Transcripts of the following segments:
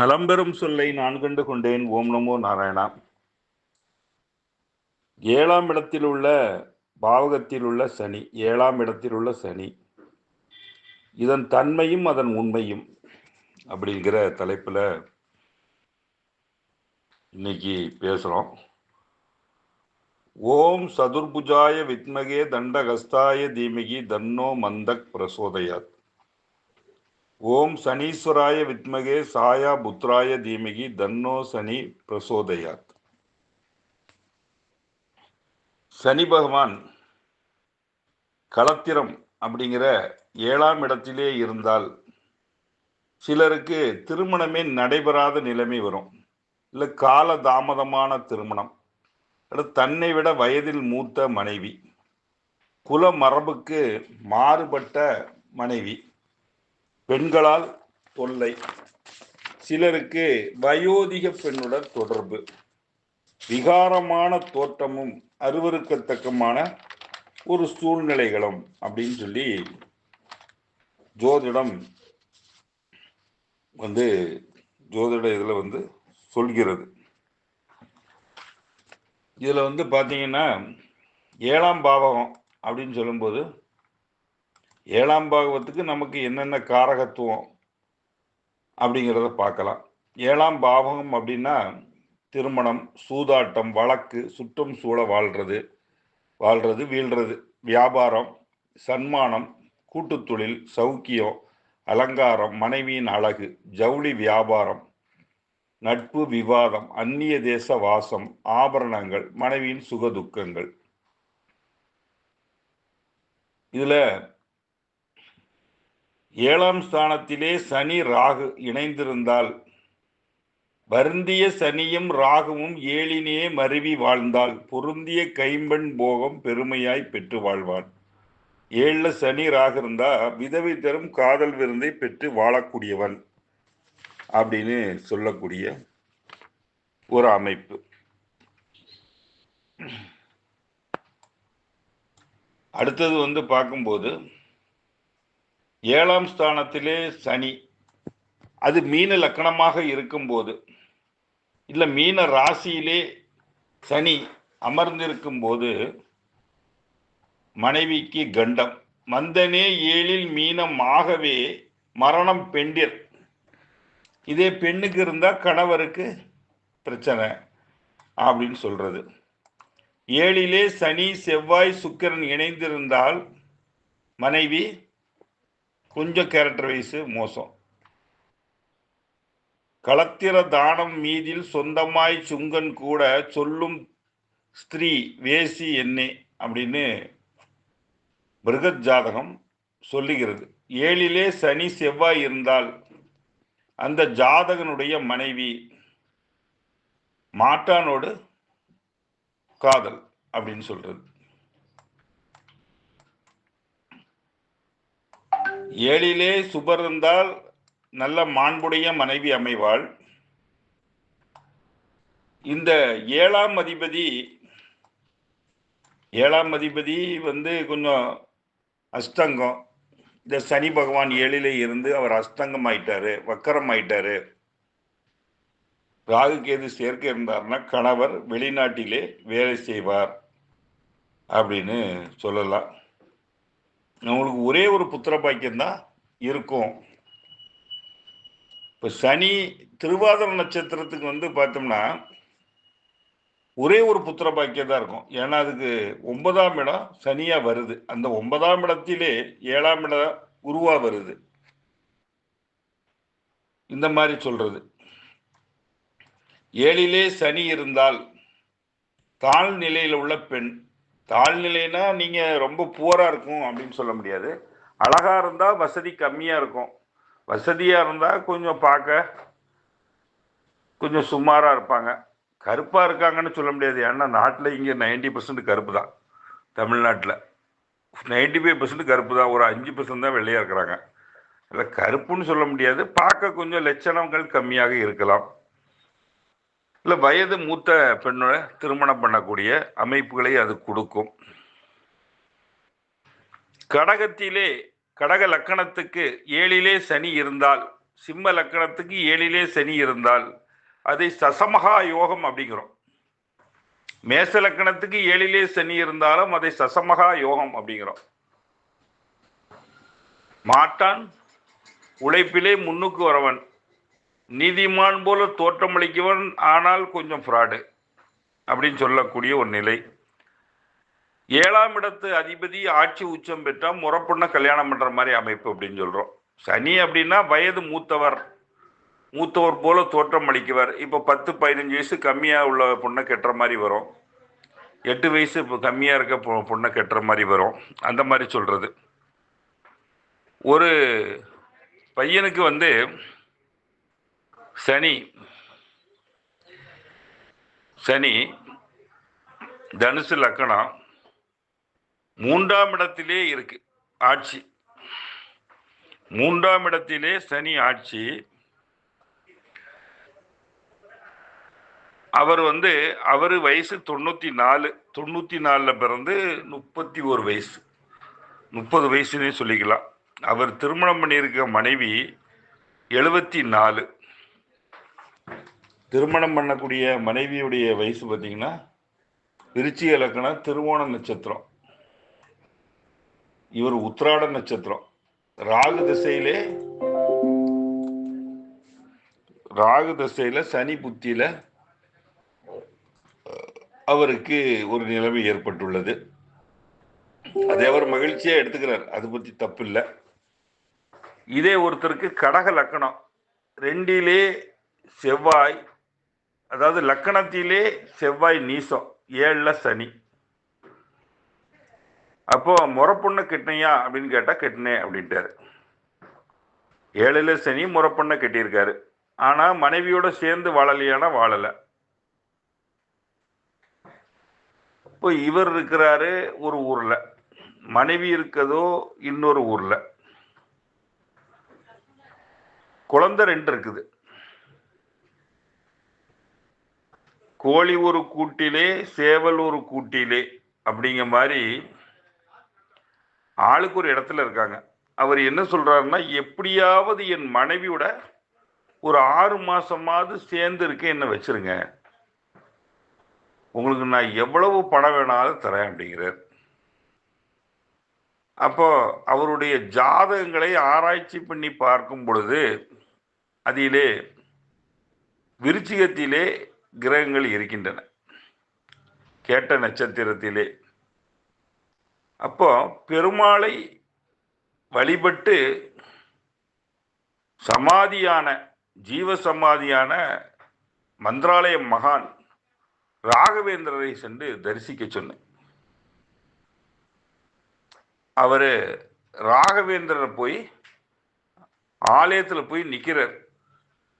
நலம்பெறும் சொல்லை நான் கண்டு கொண்டேன். ஓம் நமோ நாராயணா. ஏழாம் இடத்தில் உள்ள பாவகத்தில் உள்ள சனி ஏழாம் இடத்தில் உள்ள சனி இதன் தன்மையும் அதன் உண்மையும் அப்படிங்கிற தலைப்பில் இன்னைக்கு பேசுகிறோம் ஓம் சதுர்புஜாய வித்மகே தண்டகஸ்தாய தீமகி தன்னோ மந்தக் பிரசோதயாத். ஓம் சனீஸ்வராய வித்மகே சாயா புத்ராய தீமகி தன்னோ சனி பிரசோதயாத். சனி பகவான் களத்திரம் அப்படிங்கிற ஏழாம் இடத்திலே இருந்தால் சிலருக்கு திருமணமே நடைபெறாத நிலைமை வரும். இல்லை கால தாமதமான திருமணம் தன்னை விட வயதில் மூத்த மனைவி. குல மரபுக்கு மாறுபட்ட மனைவி. பெண்களால் தொல்லை. சிலருக்கு வயோதிக பெண்ணுடன் தொடர்பு. விகாரமான தோற்றமும் அருவருக்கத்தக்கமான ஒரு சூழ்நிலைகளும் அப்படின்னு சொல்லி ஜோதிடம் வந்து ஜோதிட இதில் வந்து சொல்கிறது. இதில் வந்து பார்த்தீங்கன்னா ஏழாம் பாவகம் அப்படின்னு சொல்லும்போது ஏழாம் பாகவத்துக்கு நமக்கு என்னென்ன காரகத்துவம் அப்படிங்கிறத பார்க்கலாம். ஏழாம் பாவகம் அப்படின்னா திருமணம் சூதாட்டம் வழக்கு சுற்றம் சூழ வாழ்றது வாழ்றது வீழ்றது வியாபாரம் சன்மானம் கூட்டுத்தொழில் சௌக்கியம் அலங்காரம் மனைவியின் அழகு ஜவுளி வியாபாரம் நட்பு விவாதம் அந்நிய தேச வாசம் ஆபரணங்கள் மனைவியின் சுகதுக்கங்கள். இதில் ஏழாம் ஸ்தானத்திலே சனி ராகு இணைந்திருந்தால் வருந்திய சனியும் ராகுவும் ஏழினே மருவி வாழ்ந்தால் பொருந்திய கைம்பெண் போகம் பெருமையாய் பெற்று வாழ்வான் ஏழில் சனி ராகு இருந்தா விதவை தரும் காதல் விருந்தை பெற்று வாழக்கூடியவன் அப்படின்னு சொல்லக்கூடிய ஒரு அமைப்பு. அடுத்தது வந்து பார்க்கும்போது ஏழாம் ஸ்தானத்திலே சனி. அது மீன லக்கணமாக இருக்கும்போது இல்லை மீன ராசியிலே சனி அமர்ந்திருக்கும் போது மனைவிக்கு கண்டம். மந்தனே ஏழில் மீனம் ஆகவே மரணம் பெண்டிர். இதே பெண்ணுக்கு இருந்தால் கணவருக்கு பிரச்சனை அப்படின்னு சொல்கிறது ஏழிலே சனி செவ்வாய் சுக்கிரன் இணைந்திருந்தால் மனைவி கொஞ்சம் கேரக்டர் வைஸு மோசம். களத்திர தானம் மீதில் சொந்தமாய் சுங்கன் கூட சொல்லும் ஸ்திரீ வேசி என்னே அப்படின்னு மிருகத் ஜாதகம் சொல்லுகிறது. ஏழிலே சனி செவ்வாய் இருந்தால் அந்த ஜாதகனுடைய மனைவி மாட்டானோடு காதல் அப்படின்னு சொல்றது. ஏழிலே சுபர் இருந்தால் நல்ல மாண்புடைய மனைவி அமைவாள். இந்த ஏழாம் அதிபதி ஏழாம் அதிபதி வந்து கொஞ்சம் அஸ்தங்கம் இந்த சனி பகவான் ஏழிலே இருந்து அவர் அஸ்தங்கம் ஆயிட்டாரு வக்கரம் ஆயிட்டாரு ராகு கேது சேர்க்க இருந்தார்னா கணவர் வெளிநாட்டிலே வேலை செய்வார் அப்படின்னு சொல்லலாம். நம்மளுக்கு ஒரே ஒரு புத்திர பாக்கியம் தான் இருக்கும். இப்போ சனி திருவாதிர நட்சத்திரத்துக்கு வந்து பார்த்தோம்னா ஒரே ஒரு புத்திர பாக்கியம் தான் இருக்கும். ஏன்னா அதுக்கு ஒன்பதாம் இடம் சனியாக வருது. அந்த ஒன்பதாம் இடத்திலே ஏழாம் இடம் உருவா வருது. இந்த மாதிரி சொல்றது. ஏழிலே சனி இருந்தால் தாழ்நிலையில் உள்ள பெண் தாழ்நிலைனா நீங்கள் ரொம்ப புவராக இருக்கும் அப்படின்னு சொல்ல முடியாது. அழகாக இருந்தால் வசதி கம்மியாக இருக்கும். வசதியாக இருந்தால் கொஞ்சம் பார்க்க கொஞ்சம் சுமாராக இருப்பாங்க. கருப்பாக இருக்காங்கன்னு சொல்ல முடியாது. ஏன்னா நாட்டில் இங்கே நைன்டி பர்சன்ட் கருப்பு தான். தமிழ்நாட்டில் நைன்டி ஃபைவ் பர்சன்ட் கருப்பு தான். ஒரு அஞ்சு பர்சன்ட் தான் வெள்ளையாக இருக்கிறாங்க. இல்லை கருப்புன்னு சொல்ல முடியாது. பார்க்க கொஞ்சம் லட்சணங்கள் கம்மியாக இருக்கலாம். இல்லை வயது மூத்த பெண்ணோட திருமணம் பண்ணக்கூடிய அமைப்புகளை அது கொடுக்கும். கடகத்திலே கடக லக்கணத்துக்கு ஏழிலே சனி இருந்தால் சிம்ம லக்கணத்துக்கு ஏழிலே சனி இருந்தால் அதை சசமகா யோகம் அப்படிங்கிறோம். மேச லக்கணத்துக்கு ஏழிலே சனி இருந்தாலும் அதை சசமகா யோகம் அப்படிங்கிறோம். மாட்டான் உழைப்பிலே முன்னுக்கு வரவன். நீதிமான் போல தோற்றமளிக்கவன் ஆனால் கொஞ்சம் ஃப்ராடு அப்படின்னு சொல்லக்கூடிய ஒரு நிலை. ஏழாம் இடத்து அதிபதி ஆட்சி உச்சம் பெற்றால் முறப்பொண்ண கல்யாணம் பண்ணுற மாதிரி அமைப்பு அப்படின்னு சொல்கிறோம் சனி அப்படின்னா வயது மூத்தவர் மூத்தவர் போல தோற்றம் அளிக்குவர் இப்போ பத்து பதினஞ்சு வயசு கம்மியாக உள்ள பொண்ணை கெட்டுற மாதிரி வரும். எட்டு வயசு இப்போ கம்மியாக இருக்க பொண்ணை கெட்டுற மாதிரி வரும். அந்த மாதிரி சொல்கிறது ஒரு பையனுக்கு வந்து சனி. சனி தனுசு லக்கணம் மூன்றாம் இடத்திலே இருக்கு ஆட்சி. மூன்றாம் இடத்திலே சனி ஆட்சி. அவர் வந்து அவர் வயசு தொண்ணூத்தி நாலு தொண்ணூத்தி நாலுல பிறந்து முப்பத்தி ஒரு வயசு. முப்பது வயசுன்னே சொல்லிக்கலாம். அவர் திருமணம் பண்ணியிருக்க மனைவி எழுபத்தி நாலு திருமணம் பண்ணக்கூடிய மனைவியுடைய வயசு பார்த்தீங்கன்னா விருச்சிக இலக்கணம் திருவோண நட்சத்திரம். இவர் உத்ராட நட்சத்திரம். ராகு திசையிலே ராகு திசையில சனி புத்தியில அவருக்கு ஒரு நிலைமை ஏற்பட்டுள்ளது. அதை அவர் மகிழ்ச்சியா எடுத்துக்கிறார். அது பத்தி தப்பு இல்லை இதே ஒருத்தருக்கு கடக லக்கணம். ரெண்டிலே செவ்வாய் அதாவது லக்கணத்திலே செவ்வாய் நீசம் ஏழில் சனி. அப்போ முறப்பொண்ணு கெட்டினியா அப்படின்னு கேட்டால் கெட்டினேன் அப்படின்ட்டாரு. ஏழில் சனி முறப்பொண்ணை கட்டியிருக்காரு. ஆனால் மனைவியோட சேர்ந்து வாழலையானா வாழலை. இப்போ இவர் இருக்கிறாரு ஒரு ஊரில். மனைவி இருக்கதோ இன்னொரு ஊரில். குழந்தை ரெண்டு இருக்குது. கோழி ஒரு கூட்டிலே சேவல் ஒரு கூட்டிலே அப்படிங்கிற மாதிரி ஆளுக்கு ஒரு இடத்துல இருக்காங்க. அவர் என்ன சொல்கிறாருன்னா எப்படியாவது என் மனைவியோட ஒரு ஆறு மாதமாவது சேர்ந்து இருக்க என்ன வச்சுருங்க. உங்களுக்கு நான் எவ்வளவு பணம் வேணாலும் தரேன் அப்படிங்கிறார். அப்போ அவருடைய ஜாதகங்களை ஆராய்ச்சி பண்ணி பார்க்கும் பொழுது அதிலே விருச்சிகத்திலே கிரகங்கள் இருக்கின்றன. கேட்ட நட்சத்திரத்திலே. அப்போ பெருமாளை வழிபட்டு சமாதியான ஜீவ சமாதியான மந்திராலய மகான் ராகவேந்திரரை சென்று தரிசிக்க சொன்னேன். அவர் ராகவேந்திரர் போய் ஆலயத்தில் போய் நிற்கிறார்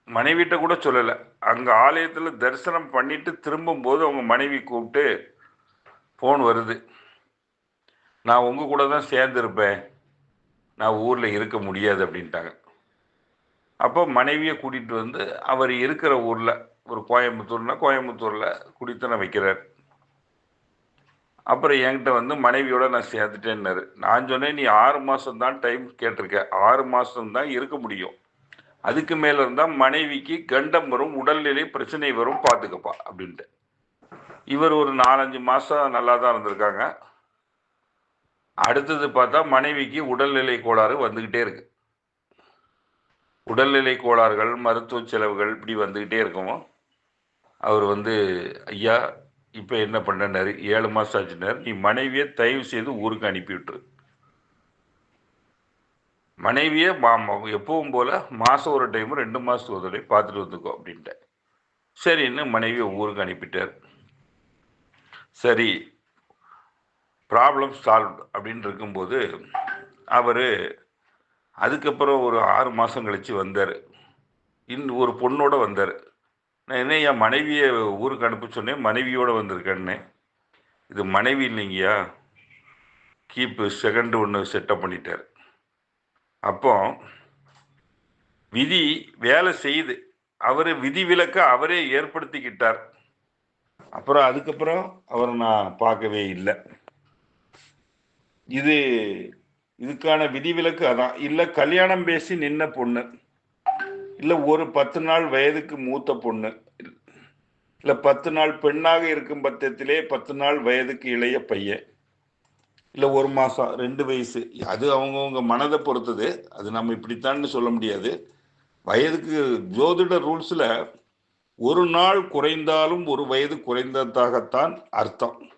மனைவிட்ட கூட சொல்லலை. அங்கே ஆலயத்தில் தரிசனம் பண்ணிட்டு திரும்பும் போது அவங்க மனைவி கூப்பிட்டு ஃபோன் வருது. நான் உங்க கூட தான் சேர்ந்துருப்பேன். நான் ஊரில் இருக்க முடியாது அப்படின்ட்டாங்க. அப்போ மனைவியை கூட்டிகிட்டு வந்து அவர் இருக்கிற ஊரில் ஒரு கோயம்புத்தூர்னா கோயம்புத்தூரில் குடித்தனம் வைக்கிறார். அப்புறம் என்கிட்ட வந்து மனைவியோட நான் சேர்த்துட்டேன்னாரு நான் சொன்னேன் நீ ஆறு மாதம் தான் டைம் கேட்டிருக்க. ஆறு மாதம் தான் இருக்க முடியும். அதுக்கு மேல இருந்தா மனைவிக்கு கண்டம் வரும் உடல்நிலை பிரச்சனை வரும் பார்த்துக்கப்பா அப்படின்ட்டு. இவர் ஒரு நாலஞ்சு மாசம் நல்லா தான் இருந்திருக்காங்க. அடுத்தது பார்த்தா மனைவிக்கு உடல்நிலை கோளாறு வந்துக்கிட்டே இருக்கு. உடல்நிலை கோளாறுகள் மருத்துவ செலவுகள் இப்படி வந்துக்கிட்டே இருக்கும் அவர் வந்து ஐயா இப்போ என்ன பண்ணினார்? ஏழு மாதம் ஆச்சுனார் நீ மனைவியை தயவு செய்து ஊருக்கு அனுப்பிவிட்டுரு. மனைவியை மா- எப்பவும் போல் மாதம் ஒரு டைமு ரெண்டு மாதத்துக்கு ஒரு தடவை பார்த்துட்டு வந்துக்கோ அப்படின்ட்டேன். சரின்னு மனைவியை ஊருக்கு அனுப்பிட்டார். சரி ப்ராப்ளம் சால்வ் அப்படின்னு இருக்கும்போது அவர் அதுக்கப்புறம் ஒரு ஆறு மாதம் கழித்து வந்தார். இன் ஒரு பொண்ணோட வந்தார். நான் என்ன என் மனைவியை ஊருக்கு அனுப்ப சொன்னேன் மனைவியோடு வந்திருக்கேன்னு. இது மனைவி இல்லைங்கய்யா. கீப்பு செகண்டு ஒன்று செட்டப் பண்ணிட்டார். அப்போ விதி வேலை செய்யுது. அவர் விதி விலக்க அவரே ஏற்படுத்திக்கிட்டார். அப்புறம் அதுக்கப்புறம் அவரை நான் பார்க்கவே இல்லை. இது இதுக்கான விதிவிலக்கு அதான். இல்லை கல்யாணம் பேசி நின்ன பொண்ணு. இல்லை ஒரு பத்து நாள் வயதுக்கு மூத்த பொண்ணு. இல்லை பத்து நாள் பெண்ணாக இருக்கும் பட்சத்திலே பத்து நாள் வயதுக்கு இளைய பையன். இல்லை ஒரு மாதம் ரெண்டு வயசு. அது அவங்கவுங்க மனதை பொறுத்தது. அது நம்ம இப்படித்தான்னு சொல்ல முடியாது. வயதுக்கு ஜோதிட ரூல்ஸில் ஒரு நாள் குறைந்தாலும் ஒரு வயது குறைந்ததாகத்தான் அர்த்தம்.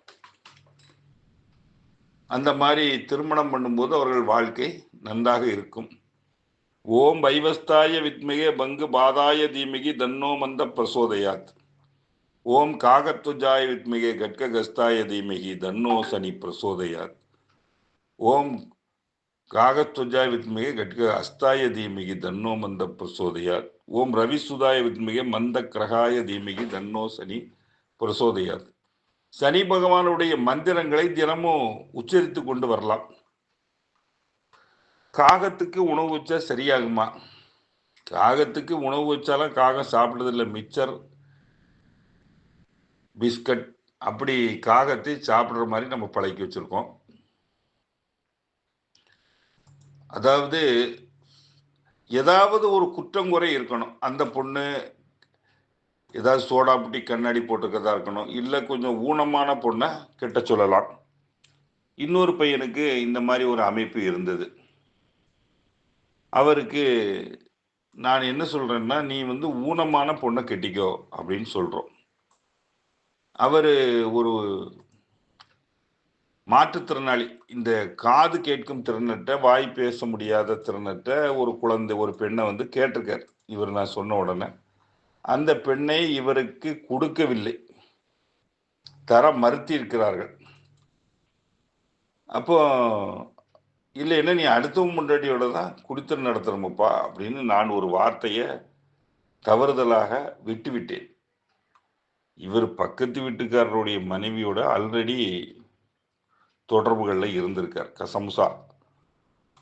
அந்த மாதிரி திருமணம் பண்ணும்போது அவர்கள் வாழ்க்கை நன்றாக இருக்கும். ஓம் வைவஸ்தாய வித்மிகே பங்கு பாதாய தீமிகி தன்னோ மந்த பிரசோதயாத். ஓம் காகத்துஜாய வித்மிகே கட்ககஸ்தாய தீமிகி தன்னோ சனி பிரசோதயாத். ஓம் காகத்துஜாய வித்மிகே கட்க அஸ்தாய தீமிகி தன்னோ மந்த பிரசோதையார் ஓம் ரவிசுதாய வித்மிகே மந்த கிரகாய தீமிகி தன்னோ சனி பிரசோதயாத். சனி பகவானுடைய மந்திரங்களை தினமும் உச்சரித்து கொண்டு வரலாம். காகத்துக்கு உணவு வச்சா சரியாகுமா? காகத்துக்கு உணவு வச்சாலும் காகம் சாப்பிட்றதில்ல. மிச்சர் பிஸ்கட் அப்படி காகத்தை சாப்பிட்ற மாதிரி நம்ம பழக்கி வச்சுருக்கோம். அதாவது ஏதாவது ஒரு குற்றங்குறை இருக்கணும். அந்த பொண்ணு ஏதாவது சோடா புட்டி கண்ணாடி போட்டுக்கிறதா இருக்கணும். இல்லை கொஞ்சம் ஊனமான பொண்ணை கெட்ட சொல்லலாம். இன்னொரு பையனுக்கு இந்த மாதிரி ஒரு அமைப்பு இருந்தது. அவருக்கு நான் என்ன சொல்கிறேன்னா நீ வந்து ஊனமான பொண்ணை கெட்டிக்கோ அப்படின்னு சொல்கிறோம் அவர் ஒரு மாற்றுத்திறனாளி இந்த காது கேட்கும் திறனற்ற வாய் பேச முடியாத திறனற்ற ஒரு குழந்தை ஒரு பெண்ணை வந்து கேட்டிருக்கார். இவர் நான் சொன்ன உடனே. அந்த பெண்ணை இவருக்கு கொடுக்கவில்லை. தர மறுத்திருக்கிறார்கள். அப்போ இல்லை என்ன நீ அடுத்தவங்க முன்னாடியோட தான் குடித்தல் நடத்துறோமப்பா அப்படின்னு நான் ஒரு வார்த்தையை தவறுதலாக விட்டுவிட்டேன். இவர் பக்கத்து வீட்டுக்காரருடைய மனைவியோட ஆல்ரெடி தொடர்புகளில் இருந்திருக்கார். கசம்சா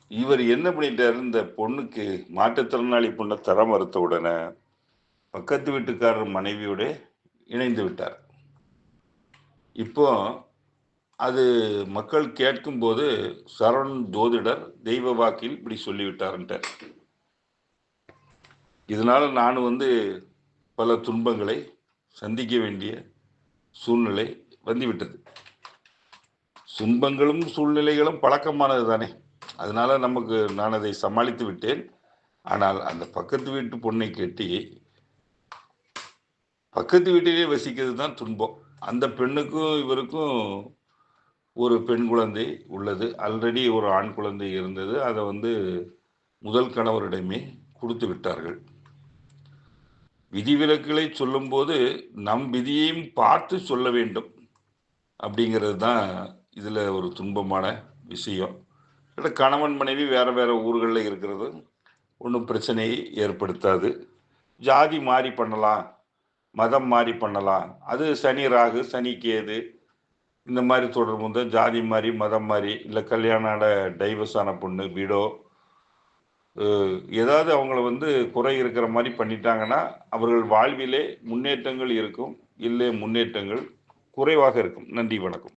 இவர் என்ன பண்ணிட்டாரு? இந்த பொண்ணுக்கு மாற்றுத்திறனாளி பொண்ணை தர மறுத்த உடனே பக்கத்து வீட்டுக்காரர் மனைவியோட இணைந்து விட்டார். இப்போ அது மக்கள் கேட்கும்போது சரவண் ஜோதிடர் தெய்வ வாக்கில் இப்படி சொல்லிவிட்டார்ன்ட்டார். இதனால் நான் வந்து பல துன்பங்களை சந்திக்க வேண்டிய சூழ்நிலை வந்துவிட்டது துன்பங்களும் சூழ்நிலைகளும் பழக்கமானது தானே. அதனால நமக்கு நான் அதை சமாளித்து விட்டேன். ஆனால் அந்த பக்கத்து வீட்டு பொண்ணை கட்டி பக்கத்து வீட்டிலே வசிக்கிறது தான் துன்பம். அந்த பெண்ணுக்கும் இவருக்கும் ஒரு பெண் குழந்தை உள்ளது. ஆல்ரெடி ஒரு ஆண் குழந்தை இருந்தது. அதை வந்து முதல் கணவரிடமே கொடுத்து விட்டார்கள். விதிவிலக்குகளை சொல்லும்போது நம் விதியையும் பார்த்து சொல்ல வேண்டும். அப்படிங்கிறது தான் இதில் ஒரு துன்பமான விஷயம். இல்லை கணவன் மனைவி வேறு வேறு ஊர்களில் இருக்கிறது. ஒன்றும் பிரச்சனையை ஏற்படுத்தாது. ஜாதி மாறி பண்ணலாம். மதம் மாறி பண்ணலாம். அது சனி ராகு சனி கேது இந்த மாதிரி தொடர்பு வந்து ஜாதி மாதிரி மதம் மாதிரி இல்லை கல்யாண டைவர்ஸ் ஆன பொண்ணு வீடோ ஏதாவது அவங்கள வந்து குறை இருக்கிற மாதிரி பண்ணிட்டாங்கன்னா அவர்கள் வாழ்விலே முன்னேற்றங்கள் இருக்கும். இல்லை முன்னேற்றங்கள் குறைவாக இருக்கும். நன்றி வணக்கம்.